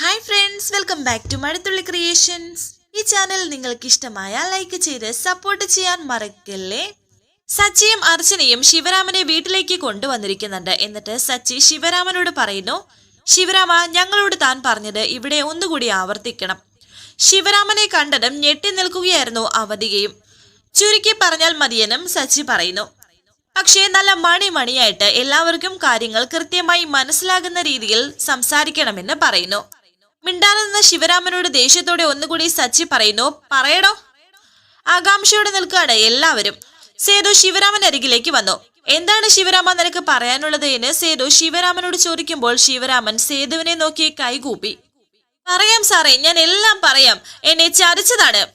Hi friends welcome back to Mazhathulli creations ഈ channel നിങ്ങൾക്ക് ഇഷ്ടമായ ലൈക്ക് ചെയ്ത് സപ്പോർട്ട് ചെയ്യാൻ മറക്കല്ലേ? സച്ചിയും അർച്ചനയും ശിവരാമനെ വീട്ടിലേക്ക് കൊണ്ടുവന്നിരിക്കുന്നുണ്ട്. എന്നിട്ട് സച്ചി ശിവരാമനോട് പറയുന്നു ശിവരാമ ഞങ്ങളോട് താൻ പറഞ്ഞത് ഇവിടെ ഒന്നുകൂടി ആവർത്തിക്കണം. ശിവരാമനെ കണ്ടതും ഞെട്ടി നിൽക്കുകയായിരുന്നു അവധികയും. ചുരുക്കി പറഞ്ഞാൽ മതിയെന്നും സച്ചി പറയുന്നു. പക്ഷേ നല്ല മണി മണിയായിട്ട് എല്ലാവർക്കും കാര്യങ്ങൾ കൃത്യമായി മനസ്സിലാകുന്ന രീതിയിൽ സംസാരിക്കണമെന്ന് പറയുന്നു. മിണ്ടാതെ ശിവരാമനോട് ദേഷ്യത്തോടെ ഒന്നുകൂടി സച്ചി പറയുന്നു പറയടോ. ആകാംക്ഷയോടെ നിൽക്കുകയാണ് എല്ലാവരും. സേതു ശിവരാമൻ അരികിലേക്ക് വന്നു. എന്താണ് ശിവരാമ നിനക്ക് പറയാനുള്ളത് എന്ന്? സേതു ശിവരാമനോട് ചോദിക്കുമ്പോൾ ശിവരാമൻ സേതുവിനെ നോക്കി കൈകൂപ്പി. പറയാം സാറേ ഞാൻ എല്ലാം പറയാം. എന്നെ ചതിച്ചതാണ്.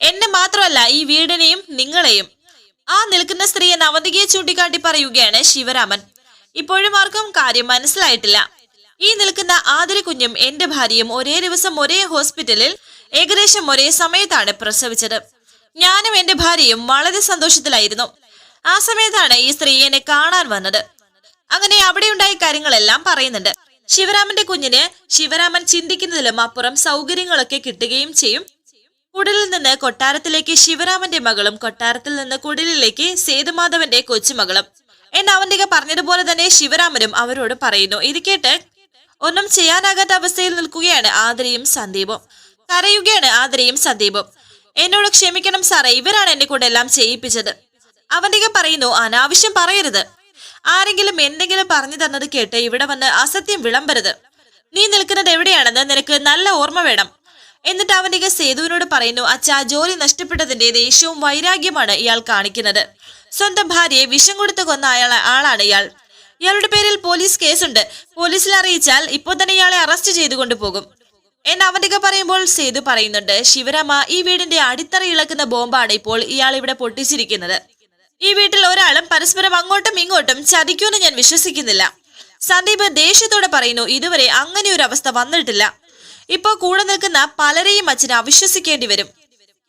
എന്നെ മാത്രമല്ല ഈ വീടിനെയും നിങ്ങളെയും. ആ നിൽക്കുന്ന സ്ത്രീയെ നവതികയെ ചൂണ്ടിക്കാട്ടി പറയുകയാണ് ശിവരാമൻ. ഇപ്പോഴും ആർക്കും കാര്യം മനസ്സിലായിട്ടില്ല. ഈ നിൽക്കുന്ന ആതിരി കുഞ്ഞും എന്റെ ഭാര്യയും ഒരേ ദിവസം ഒരേ ഹോസ്പിറ്റലിൽ ഏകദേശം ഒരേ സമയത്താണ് പ്രസവിച്ചത്. ഞാനും എന്റെ ഭാര്യയും വളരെ സന്തോഷത്തിലായിരുന്നു. ആ സമയത്താണ് ഈ സ്ത്രീ എന്നെ കാണാൻ വന്നത്. അങ്ങനെ അവിടെ ഉണ്ടായ കാര്യങ്ങളെല്ലാം പറയുന്നുണ്ട്. ശിവരാമന്റെ കുഞ്ഞിന് ശിവരാമൻ ചിന്തിക്കുന്നതിലും അപ്പുറം സൗകര്യങ്ങളൊക്കെ കിട്ടുകയും ചെയ്യും. കുടിലിൽ നിന്ന് കൊട്ടാരത്തിലേക്ക് ശിവരാമന്റെ മകളും കൊട്ടാരത്തിൽ നിന്ന് കുടിലിലേക്ക് സേതുമാധവന്റെ കൊച്ചുമകളും. എന്ന് അവന്തിക പറഞ്ഞതുപോലെ തന്നെ ശിവരാമനും അവരോട് പറയുന്നു. ഇത് കേട്ട് ഒന്നും ചെയ്യാനാകാത്ത അവസ്ഥയിൽ നിൽക്കുകയാണ് ആതിരയും സന്ദീപും. കരയുകയാണ് ആതിരയും സന്ദീപും. എന്നോട് ക്ഷമിക്കണം സാറേ ഇവരാണ് എന്നെ കൊണ്ട് എല്ലാം ചെയ്യിപ്പിച്ചത്. അവന്റെ പറയുന്നു അനാവശ്യം പറയരുത്. ആരെങ്കിലും എന്തെങ്കിലും പറഞ്ഞു തന്നത് കേട്ട് ഇവിടെ വന്ന് അസത്യം വിളമ്പരുത്. നീ നിൽക്കുന്നത് എവിടെയാണെന്ന് നിനക്ക് നല്ല ഓർമ്മ വേണം. എന്നിട്ട് അവന്റെ സേതുവിനോട് പറയുന്നു അച്ഛാ ജോലി നഷ്ടപ്പെട്ടതിന്റെ ദേഷ്യവും വൈരാഗ്യമാണ് ഇയാൾ കാണിക്കുന്നത്. സ്വന്തം ഭാര്യയെ വിഷം കൊടുത്തു കൊന്ന അയാൾ ആളാണ് ഇയാൾ. ഇയാളുടെ പേരിൽ പോലീസ് കേസുണ്ട്. പോലീസിൽ അറിയിച്ചാൽ ഇപ്പോൾ തന്നെ ഇയാളെ അറസ്റ്റ് ചെയ്തു കൊണ്ടുപോകും. എന്ന് അവന്റെ പറയുമ്പോൾ സേതു പറയുന്നുണ്ട് ശിവരാമ ഈ വീടിന്റെ അടിത്തറ ഇളക്കുന്ന ബോംബാണ് ഇപ്പോൾ ഇയാൾ ഇവിടെ പൊട്ടിച്ചിരിക്കുന്നത്. ഈ വീട്ടിൽ ഒരാളും പരസ്പരം അങ്ങോട്ടും ഇങ്ങോട്ടും ചതിക്കുമെന്ന് ഞാൻ വിശ്വസിക്കുന്നില്ല. സന്ദീപ് ദേഷ്യത്തോടെ പറയുന്നു ഇതുവരെ അങ്ങനെ ഒരു അവസ്ഥ വന്നിട്ടില്ല. ഇപ്പോ കൂടെ നിൽക്കുന്ന പലരെയും അച്ഛന് അവിശ്വസിക്കേണ്ടി വരും.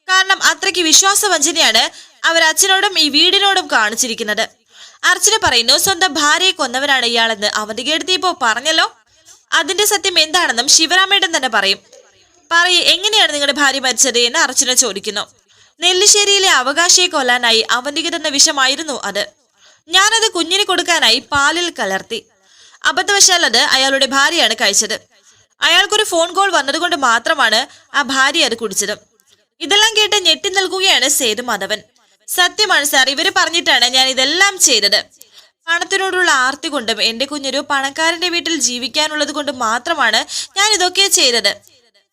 കാരണം അത്രയ്ക്ക് വിശ്വാസവഞ്ചനയാണ് അവർ അച്ഛനോടും ഈ വീടിനോടും കാണിച്ചിരിക്കുന്നത്. അർച്ചന പറയുന്നു സ്വന്തം ഭാര്യയെ കൊന്നവനാണ് ഇയാളെന്ന് ഇപ്പോ പറഞ്ഞല്ലോ? അതിന്റെ സത്യം എന്താണെന്നും ശിവരാമേട്ടൻ തന്നെ പറയും. പറയൂ എങ്ങനെയാണ് നിങ്ങളുടെ ഭാര്യ മരിച്ചത് എന്ന് അർച്ചന ചോദിക്കുന്നു. നെല്ലിശ്ശേരിയിലെ അവകാശിയെ കൊല്ലാനായി അവന്തിക തന്ന വിഷമായിരുന്നു അത്. ഞാനത് കുഞ്ഞിന് കൊടുക്കാനായി പാലിൽ കലർത്തി. അബദ്ധവശാൽ അത് അയാളുടെ ഭാര്യയാണ് കഴിച്ചത്. അയാൾക്കൊരു ഫോൺ കോൾ വന്നതുകൊണ്ട് മാത്രമാണ് ആ ഭാര്യ അത് കുടിച്ചത്. ഇതെല്ലാം കേട്ട് ഞെട്ടി നൽകുകയാണ് സേതു മാധവൻ സത്യമാണ് സാർ. ഇവർ പറഞ്ഞിട്ടാണ് ഞാൻ ഇതെല്ലാം ചെയ്തത്. പണത്തിനോടുള്ള ആർത്തി കൊണ്ടും എന്റെ കുഞ്ഞൊരു പണക്കാരന്റെ വീട്ടിൽ ജീവിക്കാനുള്ളത് കൊണ്ട് മാത്രമാണ് ഞാൻ ഇതൊക്കെ ചെയ്തത്.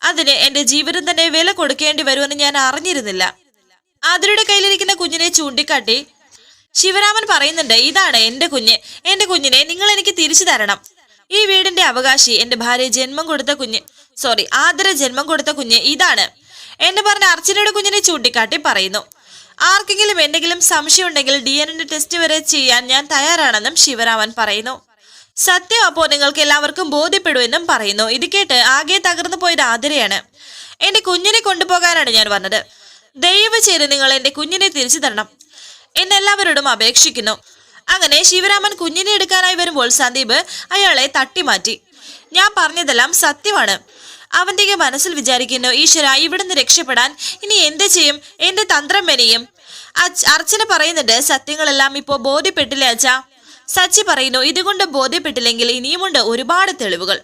അതിന് എന്റെ ജീവിതം തന്നെ വില കൊടുക്കേണ്ടി വരുമെന്ന് ഞാൻ അറിഞ്ഞിരുന്നില്ല. അതിരുടെ കയ്യിലിരിക്കുന്ന കുഞ്ഞിനെ ചൂണ്ടിക്കാട്ടി ശിവരാമൻ പറയുന്നുണ്ട് ഇതാണ് എന്റെ കുഞ്ഞ്. എന്റെ കുഞ്ഞിനെ നിങ്ങൾ എനിക്ക് തിരിച്ചു തരണം. ഈ വീടിന്റെ അവകാശി എന്റെ ഭാര്യ ജന്മം കൊടുത്ത കുഞ്ഞ് സോറി ആദര ജന്മം കൊടുത്ത കുഞ്ഞ് ഇതാണ്. എന്ന് പറഞ്ഞ അർച്ചനയുടെ കുഞ്ഞിനെ ചൂണ്ടിക്കാട്ടി പറയുന്നു. ആർക്കെങ്കിലും എന്തെങ്കിലും സംശയമുണ്ടെങ്കിൽ ഡി എൻ എന്റെ ടെസ്റ്റ് വരെ ചെയ്യാൻ ഞാൻ തയ്യാറാണെന്നും ശിവരാമൻ പറയുന്നു. സത്യം അപ്പോ നിങ്ങൾക്ക് എല്ലാവർക്കും ബോധ്യപ്പെടുമെന്നും പറയുന്നു. ഇത് കേട്ട് ആകെ തകർന്നു പോയത് ആതിരയാണ് എന്റെ കുഞ്ഞിനെ കൊണ്ടുപോകാനാണ് ഞാൻ വന്നത്. ദയവ് ചെയ്ത് നിങ്ങൾ എന്റെ കുഞ്ഞിനെ തിരിച്ചു തരണം. എന്നെല്ലാവരോടും അപേക്ഷിക്കുന്നു. അങ്ങനെ ശിവരാമൻ കുഞ്ഞിനെ എടുക്കാനായി വരുമ്പോൾ സന്ദീപ് അയാളെ തട്ടിമാറ്റി. ഞാൻ പറഞ്ഞതെല്ലാം സത്യമാണ്. അവന്റെ മനസ്സിൽ വിചാരിക്കുന്നു ഈശ്വര ഇവിടുന്ന് രക്ഷപ്പെടാൻ ഇനി എന്ത് ചെയ്യും? എന്റെ തന്ത്രം മെനയും? അർച്ചന പറയുന്നുണ്ട് സത്യങ്ങളെല്ലാം ഇപ്പോ ബോധ്യപ്പെട്ടില്ലേ അച്ഛ? സച്ചി പറയുന്നു ഇതുകൊണ്ട് ബോധ്യപ്പെട്ടില്ലെങ്കിൽ ഇനിയുമുണ്ട് ഒരുപാട് തെളിവുകൾ.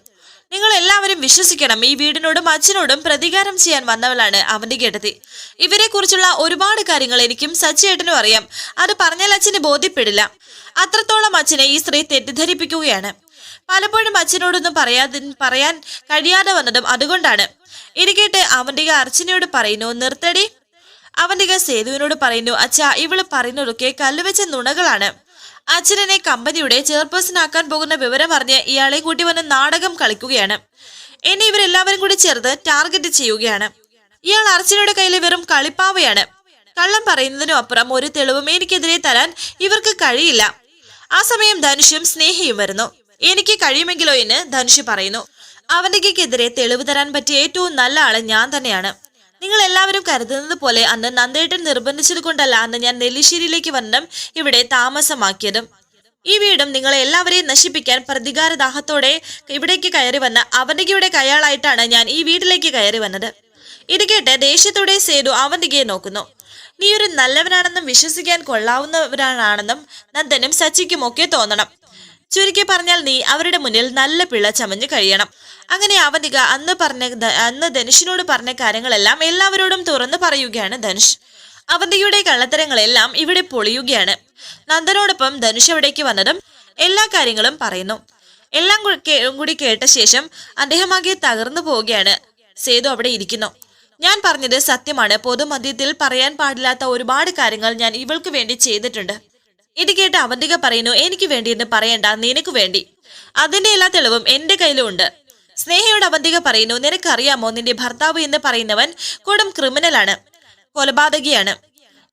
നിങ്ങൾ എല്ലാവരും വിശ്വസിക്കണം ഈ വീടിനോടും അച്ഛനോടും പ്രതികാരം ചെയ്യാൻ വന്നവളാണ് അവന്റെ കേട്ടതി ഇവരെ കുറിച്ചുള്ള ഒരുപാട് കാര്യങ്ങൾ എനിക്കും സച്ചിയേട്ടനും അറിയാം. അത് പറഞ്ഞാൽ അച്ഛന് ബോധ്യപ്പെടില്ല. അത്രത്തോളം അച്ഛനെ ഈ സ്ത്രീ തെറ്റിദ്ധരിപ്പിക്കുകയാണ്. പലപ്പോഴും അച്ഛനോടൊന്നും പറയാതി പറയാൻ കഴിയാതെ വന്നതും അതുകൊണ്ടാണ്. ഇരിക്കട്ടെ കേട്ട് അവന്റെ അർച്ചനയോട് പറയുന്നു നിർത്തടി. അവന്റെ സേതുവിനോട് പറയുന്നു അച്ഛ ഇവൾ പറയുന്നതൊക്കെ കല്ലുവെച്ച നുണകളാണ്. അച്ഛനെ കമ്പനിയുടെ ചെയർപേഴ്സൺ ആക്കാൻ പോകുന്ന വിവരം അറിഞ്ഞ് ഇയാളെ കൂട്ടി വന്ന് നാടകം കളിക്കുകയാണ്. എന്നെ ഇവരെല്ലാവരും കൂടി ചേർത്ത് ടാർഗറ്റ് ചെയ്യുകയാണ്. ഇയാൾ അർച്ചനയുടെ കയ്യിൽ വെറും കളിപ്പാവയാണ്. കള്ളം പറയുന്നതിനും അപ്പുറം ഒരു തെളിവും എനിക്കെതിരെ തരാൻ ഇവർക്ക് കഴിയില്ല. ആ സമയം ധനുഷും സ്നേഹിയും വരുന്നു. എനിക്ക് കഴിയുമെങ്കിലോ എന്ന് ധനുഷ് പറയുന്നു. അവന്തികയ്ക്കെതിരെ തെളിവ് തരാൻ പറ്റിയ ഏറ്റവും നല്ല ആൾ ഞാൻ തന്നെയാണ്. നിങ്ങൾ എല്ലാവരും കരുതുന്നത് പോലെ അന്ന് നന്ദേട്ടൻ നിർബന്ധിച്ചത് കൊണ്ടല്ല അന്ന് ഞാൻ നെല്ലിശ്ശേരിയിലേക്ക് വന്നും ഇവിടെ താമസമാക്കിയതും. ഈ വീടും നിങ്ങളെ എല്ലാവരെയും നശിപ്പിക്കാൻ പ്രതികാരദാഹത്തോടെ ഇവിടേക്ക് കയറി വന്ന അവന്തികയുടെ കയാളായിട്ടാണ് ഞാൻ ഈ വീട്ടിലേക്ക് കയറി വന്നത്. ഇത് കേട്ട് ദേഷ്യത്തോടെ സേതു അവന്തികയെ നോക്കുന്നു. നീ ഒരു നല്ലവനാണെന്നും വിശ്വസിക്കാൻ കൊള്ളാവുന്നവരാണെന്നും നന്ദനും സച്ചിക്കും ഒക്കെ തോന്നണം. ചുരുക്കി പറഞ്ഞാൽ നീ അവരുടെ മുന്നിൽ നല്ല പിള്ള ചമഞ്ഞു കഴിയണം. അങ്ങനെ അവന്തിക അന്ന് പറഞ്ഞ അന്ന് ധനുഷിനോട് പറഞ്ഞ കാര്യങ്ങളെല്ലാം എല്ലാവരോടും തുറന്നു പറയുകയാണ് ധനുഷ്. അവന്തികയുടെ കള്ളത്തരങ്ങളെല്ലാം ഇവിടെ പൊളിയുകയാണ്. നന്ദനോടൊപ്പം ധനുഷ് അവിടേക്ക് വന്നതും എല്ലാ കാര്യങ്ങളും പറയുന്നു. എല്ലാം കൂടി കേട്ട ശേഷം അദ്ദേഹം ആകെ തകർന്നു പോവുകയാണ്. സേതു അവിടെ ഇരിക്കുന്നു. ഞാൻ പറഞ്ഞത് സത്യമാണ്. പൊതുമധ്യത്തിൽ പറയാൻ പാടില്ലാത്ത ഒരുപാട് കാര്യങ്ങൾ ഞാൻ ഇവൾക്ക് വേണ്ടി ചെയ്തിട്ടുണ്ട്. ഇത് കേട്ട് അവന്തിക പറയുന്നു എനിക്ക് വേണ്ടി എന്ന് പറയണ്ട നിനക്ക് വേണ്ടി. അതിന്റെ എല്ലാ തെളിവും എന്റെ കയ്യിലും ഉണ്ട് സ്നേഹയോട് അവന്തിക പറയുന്നു നിനക്കറിയാമോ നിന്റെ ഭർത്താവ് എന്ന് പറയുന്നവൻ കൊടും ക്രിമിനലാണ് കൊലപാതകിയാണ്.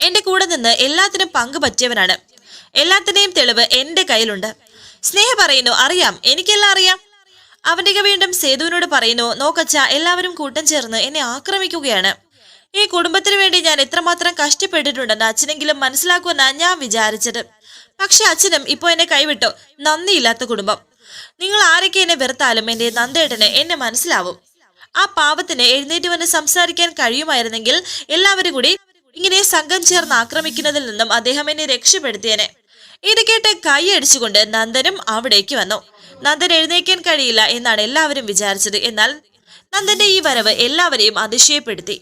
എന്റെ കൂടെ നിന്ന് എല്ലാത്തിനും പങ്ക് പറ്റിയവനാണ്. എല്ലാത്തിന്റെയും തെളിവ് എന്റെ കയ്യിലുണ്ട്. സ്നേഹ പറയുന്നു അറിയാം എനിക്കെല്ലാം അറിയാം. അവന്തിക വീണ്ടും സേതുവിനോട് പറയുന്നു നോക്കച്ച എല്ലാവരും കൂട്ടം ചേർന്ന് എന്നെ ആക്രമിക്കുകയാണ്. ഈ കുടുംബത്തിന് വേണ്ടി ഞാൻ എത്രമാത്രം കഷ്ടപ്പെട്ടിട്ടുണ്ടെന്ന് അച്ഛനെങ്കിലും മനസ്സിലാക്കുമെന്നാ ഞാൻ വിചാരിച്ചത്. പക്ഷെ അച്ഛനും ഇപ്പൊ എന്നെ കൈവിട്ടോ. നന്ദിയില്ലാത്ത കുടുംബം. നിങ്ങൾ ആരൊക്കെ എന്നെ വെറുത്താലും എന്റെ നന്ദേട്ടന് എന്നെ മനസ്സിലാവും. ആ പാവത്തിന് എഴുന്നേറ്റ് വന്ന് സംസാരിക്കാൻ കഴിയുമായിരുന്നെങ്കിൽ എല്ലാവരും കൂടി ഇങ്ങനെ സംഘം ചേർന്ന് ആക്രമിക്കുന്നതിൽ നിന്നും അദ്ദേഹം എന്നെ രക്ഷപ്പെടുത്തിയനെ. ഇത് കേട്ട് കൈയടിച്ചുകൊണ്ട് നന്ദനും അവിടേക്ക് വന്നു. നന്ദൻ എഴുന്നേക്കാൻ കഴിയില്ല എന്നാണ് എല്ലാവരും വിചാരിച്ചത്. എന്നാൽ നന്ദന്റെ ഈ വരവ് എല്ലാവരെയും അതിശയപ്പെടുത്തി.